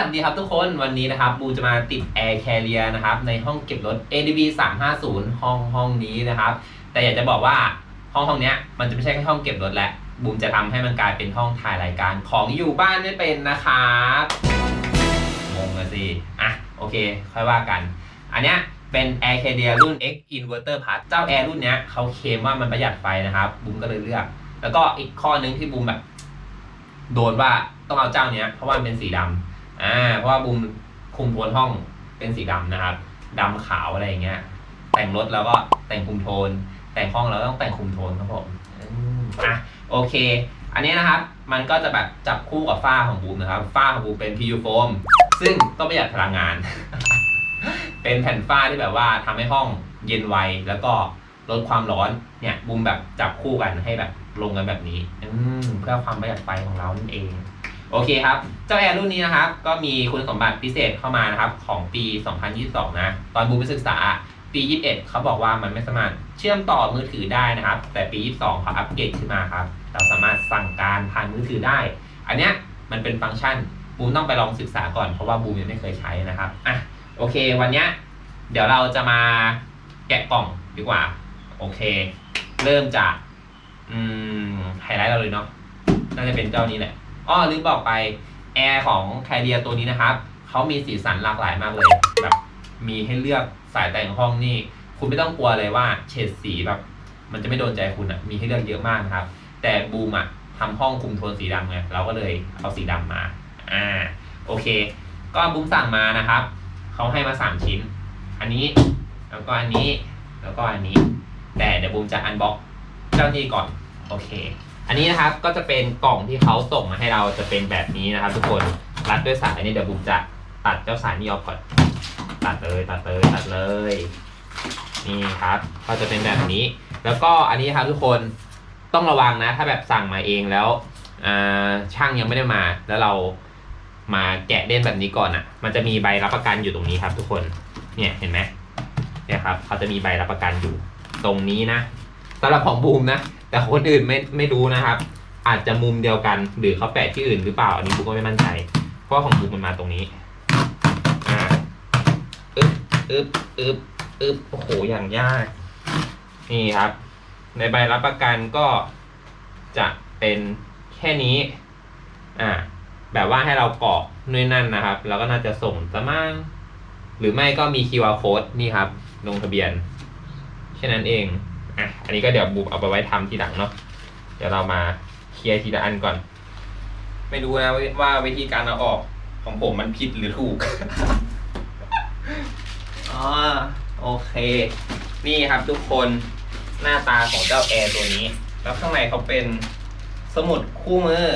วัสดีครับทุกคนวันนี้นะครับบูจะมาติด Air Carrier นะครับในห้องเก็บรถ ADB 350 ห้องห้องนี้นะครับ แต่อยากจะบอกว่าห้องห้องเนี้ยมันจะไม่ใช่แค่ห้องเก็บรถแหละบูมจะทำให้มันกลายเป็นห้องถ่ายรายการของอยู่บ้านไม่เป็นนะครับงงเลยสิอะโอเค ค่อยว่ากัน อันเนี้ยเป็น Air Carrier รุ่น X Inverter Plus เจ้า Air รุ่นเนี้ยเขาเคลมว่ามันประหยัดไฟนะครับบูมก็เลยเลือก แล้วก็อีกข้อนึงที่บูมแบบ โดนว่าต้องเอาเจ้าเนี้ยเพราะว่ามันเป็นสีดำ อ่าเพราะว่าบูมคุมโทนห้องเป็นสีดำนะครับดำขาวอะไรอย่างเงี้ย แต่งรถแล้วก็แต่งคุมโทน แต่งห้องเราต้องแต่งคุมโทนครับผมอะโอเค อันนี้นะครับ มันก็จะแบบจับคู่กับฝ้าของบูมนะครับ ฝ้าของบูมเป็น PU foam ซึ่งก็ประหยัดพลังงาน เป็นแผ่นฝ้าที่แบบว่าทำให้ห้องเย็นไวแล้วก็ลดความร้อนเนี่ยบูมแบบจับคู่กันให้แบบลงกันแบบนี้ อืเพื่อความประหยัดไฟของเรานั่นเอง โอเคครับ เจ้าแอร์รุ่นนี้นะครับ ก็มีคุณสมบัติพิเศษเข้ามานะครับ ของปี 2022 นะ ตอนบูมไปศึกษาปี 21 เขาบอกว่ามันไม่สามารถเชื่อมต่อมือถือได้นะครับ แต่ปี 22 เขาอัปเกรดขึ้นมาครับ เราสามารถสั่งการผ่านมือถือได้ อันเนี้ยมันเป็นฟังก์ชันบูมต้องไปลองศึกษาก่อนเพราะว่าบูมยังไม่เคยใช้นะครับอะโอเค วันเนี้ยเดี๋ยวเราจะมาแกะกล่องดีกว่า โอเค เริ่มจากอืมไฮไลท์เราเลยเนาะน่าจะเป็นเจ้านี้แหละ อ้อลืมบอกไปแอร์ของแคเรียตัวนี้นะครับเขามีสีสันหลากหลายมากเลยแบบมีให้เลือกสายแต่งห้องนี่ คุณไม่ต้องกลัวเลยว่าเฉดสีแบบ มันจะไม่โดนใจคุณอะมีให้เลือกเยอะมากนะครับ แต่บูมอะทำห้องคุมโทนสีดำไงเราก็เลยเอาสีดำมาอ่าโอเค ก็บูมสั่งมานะครับเขาให้มาสามชิ้น อันนี้แล้วก็อันนี้แล้วก็อันนี้ แต่เดี๋ยวบูมจะอันบ็อกเจ้านี้ก่อน โอเค อันนี้นะครับก็จะเป็นกล่องที่เขาส่งมาให้เราจะเป็นแบบนี้นะครับทุกคนรัดด้วยสายนี่เดี๋ยวบูมจะตัดเจ้าสายนี้ออกก่อนตัดเลยตัดเลยตัดเลยนี่ครับ ก็จะเป็นแบบนี้ แล้วก็อันนี้ครับทุกคนต้องระวังนะ ถ้าแบบสั่งมาเองแล้วช่างยังไม่ได้มา แล้วเรามาแกะเล่นแบบนี้ก่อนอะ มันจะมีใบรับประกันอยู่ตรงนี้ครับ ทุกคนเนี่ยเห็นไหมเนี่ยครับเขาจะมีใบรับประกันอยู่ตรงนี้นะสำหรับของบูมนะ แต่คนอื่นไม่ไม่รู้นะครับ อาจจะมุมเดียวกัน หรือเขาแปะที่อื่นหรือเปล่า อันนี้บูมก็ไม่มั่นใจ เพราะของบูมมันมาตรงนี้ อ่าอึ๊บอึ๊บอึ๊บอึ๊บโอ้โห อย่างยาก นี่ครับ ในใบรับประกันก็จะเป็นแค่นี้ อ่า แบบว่าให้เรากรอกนู่นนั่นนะครับ แล้วก็น่าจะส่งสมั่งหรือไม่ก็มี QR code นี่ครับ ลงทะเบียน แค่นั้นเอง อะอันนี้ก็เดี๋ยวบุบเอาไปไว้ทำทีหลังเนาะเดี๋ยวเรามาเคลียร์ทีละอันก่อน ไม่รู้นะว่าวิธีการเอาออกของผมมันผิดหรือถูกอ๋อโอเค นี่ครับทุกคนหน้าตาของเจ้าแอร์ตัวนี้ แล้วข้างในเขาเป็นสมุดคู่มือ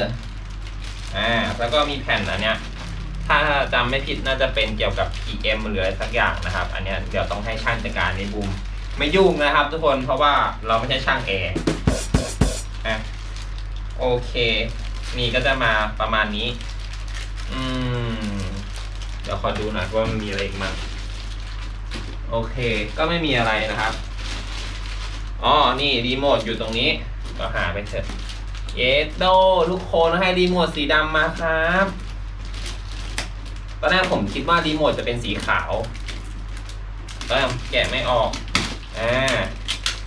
อ่า แล้วก็มีแผ่นอันเนี้ย ถ้าจำไม่ผิดน่าจะเป็นเกี่ยวกับ EM หรืออะไรสักอย่างนะครับ อันเนี้ยเดี๋ยวต้องให้ช่างจัดการในบูม ไม่ยุ่งนะครับทุกคนเพราะว่าเราไม่ใช่ช่างแอร์อะโอเค นี่ก็จะมาประมาณนี้ อืม เดี๋ยวขอดูหน่อยว่ามันมีอะไรอีกมั้งโอเค ก็ไม่มีอะไรนะครับ อ๋อ นี่รีโมทอยู่ตรงนี้ ก็หาไปเถอะ เยสโดลูกโคนให้รีโมทสีดำมาครับ ตอนแรกผมคิดว่ารีโมทจะเป็นสีขาวตอนแรกแกะไม่ออก อ่า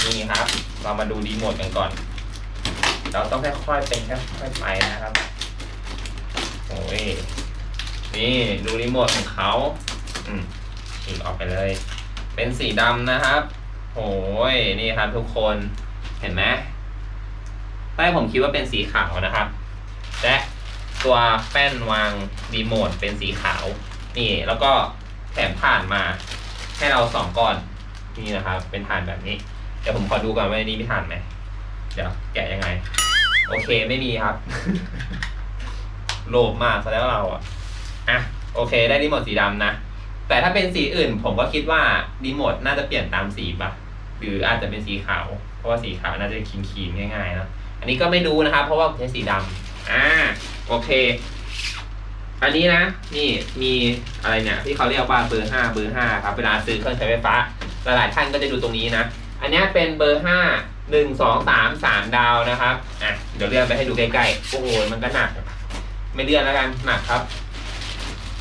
นี่ครับ เรามาดูรีโมทกันก่อน เราต้องค่อยๆเป็นค่อยๆไปนะครับ โอ้ย นี่ดูรีโมทของเขาอืมฉีกออกไปเลย เป็นสีดำนะครับโอ้ย นี่ครับทุกคน เห็นไหมใต้ผมคิดว่าเป็นสีขาวนะครับ และตัวแป้นวางรีโมทเป็นสีขาว นี่ แล้วก็แถมผ่านมาให้เราสองก้อน นี่นะครับ เป็นฐานแบบนี้ เดี๋ยวผมขอดูก่อนว่าในนี้มีฐานไหมเดี๋ยวแกะยังไง โอเคไม่มีครับ โลภมากแสดงว่าเราอะอะโอเค ได้รีโมทสีดำนะ แต่ถ้าเป็นสีอื่น ผมก็คิดว่ารีโมทน่าจะเปลี่ยนตามสีปะหรืออาจจะเป็นสีขาว เพราะว่าสีขาวน่าจะคีนคีนง่ายๆนะอันนี้ก็ไม่รู้นะครับ เพราะว่าผมใช้สีดำอ่าโอเค อันนี้นะ นี่มีอะไรเนี่ย ที่เขาเรียกว่าเบอร์ห้าเบอร์ห้าครับ เวลาซื้อเครื่องใช้ไฟฟ้า หลายๆท่านก็จะดูตรงนี้นะ อันนี้เป็นเบอร์ห้าหนึ่งสองสามสามดาวนะครับ อะ เดี๋ยวเลื่อนไปให้ดูใกล้ๆ โอ้โห มันก็หนัก ไม่เลื่อนแล้วกันหนักครับ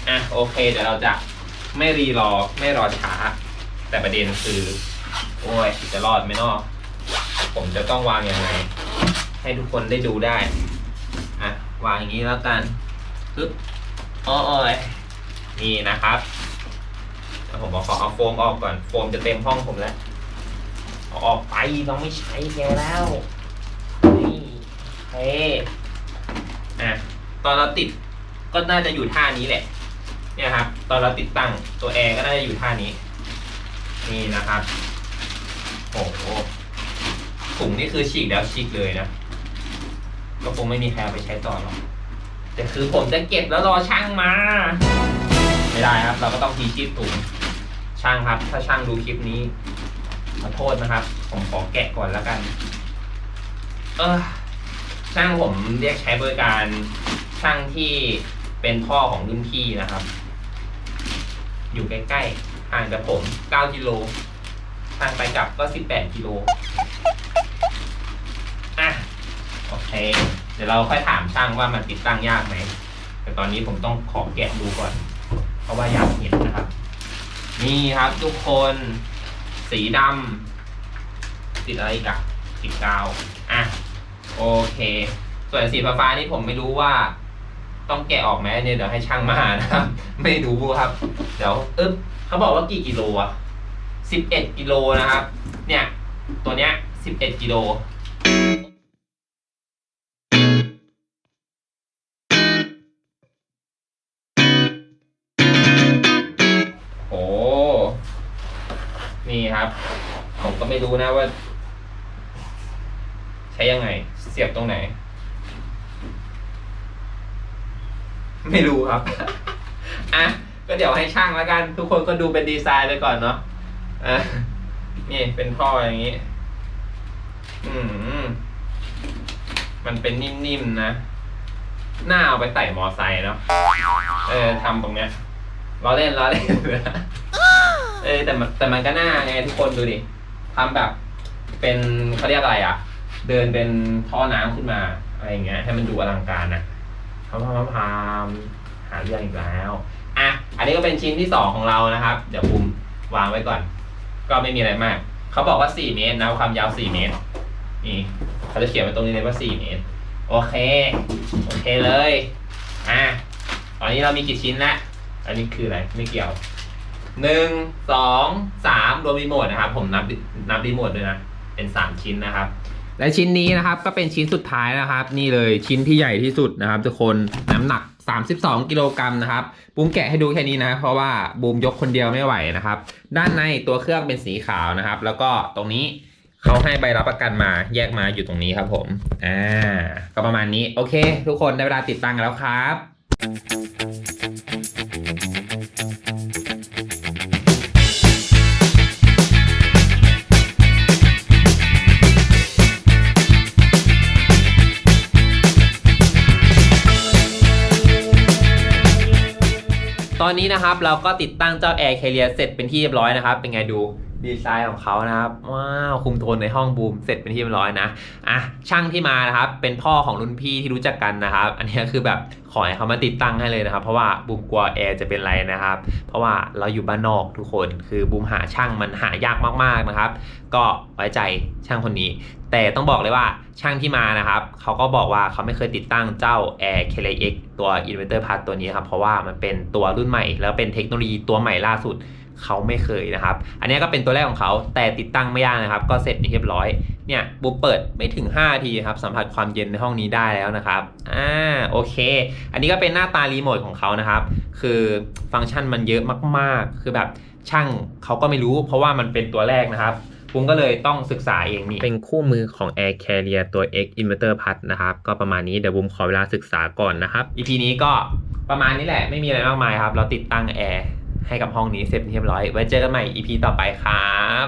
อะ โอเค เดี๋ยวเราจะไม่รีรอ ไม่รอช้า แต่ประเด็นคือ โอ้ย จะรอดไหมนาะผมจะต้องวางยังไง ให้ทุกคนได้ดูได้ อะ วางอย่างนี้แล้วกันปึ๊บโอ้ยนี่นะครับ แล้วผมบอกขอเอาโฟมออกก่อน โฟมจะเต็มห้องผมแล้วเอาออกไปต้องไม่ใช้แกแล้วนี่เฮ้อะตอนเราติดก็น่าจะอยู่ท่านี้แหละ เนี่ยครับ ตอนเราติดตั้งตัวแอร์ก็น่าจะอยู่ท่านี้ นี่นะครับโอ้โหถุงนี่คือฉีกแล้วฉีกเลยนะก็คงไม่มีใครเอาไปใช้ต่อหรอกแต่คือผมจะเก็บแล้วรอช่างมา ไม่ได้ครับ เราก็ต้องทีชีพถุงช่างครับ ถ้าช่างดูคลิปนี้ขอโทษนะครับ ผมขอแกะก่อนแล้วกัน เออช่างผมเรียกใช้บริการช่างที่เป็นพ่อของรุ่นพี่นะครับ อยู่ใกล้ๆห่างจากผม9กิโลทางไปกลับก็ 18กิโลอะโอเค เดี๋ยวเราค่อยถามช่างว่ามันติดตั้งยากไหม แต่ตอนนี้ผมต้องขอแกะดูก่อน เพราะว่าอยากเห็นนะครับ นี่ครับทุกคน สีดำติดอะไรกอะติดกาว อะ โอเค ส่วนสีฟ้านี่ผมไม่รู้ว่า ต้องแกะออกไหมเนี่ยเดี๋ยวให้ช่างมานะครับ ไม่รู้ครับ เดี๋ยวอึ๊บเขาบอกว่ากี่กิโลอะสิบเอ็ดกิโลนะครับ เนี่ย ตัวเนี้ยสิบเอ็ดกิโล ไม่รู้นะว่า ใช้ยังไง เสียบตรงไหน ไม่รู้ครับ อะ ก็เดี๋ยวให้ช่างแล้วกัน ทุกคนก็ดูเป็นดีไซน์ไปก่อนเนาะอะนี่เป็นท่ออย่างนี้ อืมมันเป็นนิ่มๆนะหน้าเอาไปใส่มอไซค์เนาะ เออทำตรงเนี้ยล้อเล่นล้อเล่น เออแต่มันแต่มันก็น่าไงทุกคนดูดิ ทำแบบ เป็นเขาเรียกอะไรอะ เดินเป็นท่อน้ำขึ้นมาอะไรอย่างเงี้ย ให้มันดูอลังการนะพามพามาหาเรื่องอีกแล้วอะอันนี้ก็เป็นชิ้นที่สองของเรานะครับ เดี๋ยวภูมิวางไว้ก่อน ก็ไม่มีอะไรมาก เขาบอกว่าสี่เมตรนะความยาวสี่เมตร นี่เขาจะเขียนไว้ตรงนี้เลยว่าสี่เมตร โอเค โอเคเลย อะตอนนี้เรามีกี่ชิ้นล้วอันนี้คืออะไร ไม่เกี่ยว หนึ่งสองสามรวมรีโมทนะครับ ผมนับนับรีโมทด้วยนะ เป็นสามชิ้นนะครับ และชิ้นนี้นะครับก็เป็นชิ้นสุดท้ายนะครับ นี่เลยชิ้นที่ใหญ่ที่สุดนะครับ ทุกคนน้ำหนัก 32 กิโลกรัมนะครับบูมแกะให้ดูแค่นี้นะ เพราะว่าบูมยกคนเดียวไม่ไหวนะครับ ด้านในตัวเครื่องเป็นสีขาวนะครับ แล้วก็ตรงนี้เขาให้ใบรับประกันมาแยกมาอยู่ตรงนี้ครับผมอ่าก็ประมาณนี้โอเค ทุกคนได้เวลาติดตั้งกันแล้วครับ อนนี้นะครับเราก็ติดตั้งเจ้า Air Carrier เสร็จเป็นที่เรียบร้อยนะครับ เป็นไงดู ดีไซน์ของเขานะครับ ว้าวคุมโทนในห้องบูมเสร็จเป็นที่เรียบร้อยนะอะช่างที่มานะครับ เป็นพ่อของรุ่นพี่ที่รู้จักกันนะครับ อันนี้คือแบบขอให้เขามาติดตั้งให้เลยนะครับ เพราะว่าบูมกลัวแอร์จะเป็นไรนะครับ เพราะว่าเราอยู่บ้านนอกทุกคนคือบูมหาช่างมันหายากมากๆนะครับ ก็ไว้ใจช่างคนนี้ แต่ต้องบอกเลยว่าช่างที่มานะครับเขาก็บอกว่าเขาไม่เคยติดตั้งเจ้า Air k l X ตัว Inverter Part ตัวนี้ครับเพราะว่ามันเป็นตัวรุ่นใหม่ แล้วเป็นเทคโนโลยีตัวใหม่ล่าสุด เขาไม่เคยนะครับ อันนี้ก็เป็นตัวแรกของเขาแต่ติดตั้งไม่ยากนะครับ ก็เสร็จเรียบร้อย เนี่ยบุ๊เปิดไม่ถึง5นาทีครับ สัมผัสความเย็นในห้องนี้ได้แล้วนะครับ อ่า โอเค อันนี้ก็เป็นหน้าตารีโมทของเขานะครับ คือฟังก์ชันมันเยอะมากๆ คือแบบช่างเขาก็ไม่รู้ เพราะว่ามันเป็นตัวแรกนะครับผมก็เลยต้องศึกษาเองนี่ เป็นคู่มือของ Air Carrier ตัว X Inverter Plus นะครับ ก็ประมาณนี้เดี๋ยวบุมขอเวลาศึกษาก่อนนะครับ EP นี้ก็ประมาณนี้แหละ ไม่มีอะไรมากมายครับ เราติดตั้งแอร์ ให้กับห้องนี้เสร็จเรียบร้อย ไว้เจอกันใหม่ EP ต่อไปครับ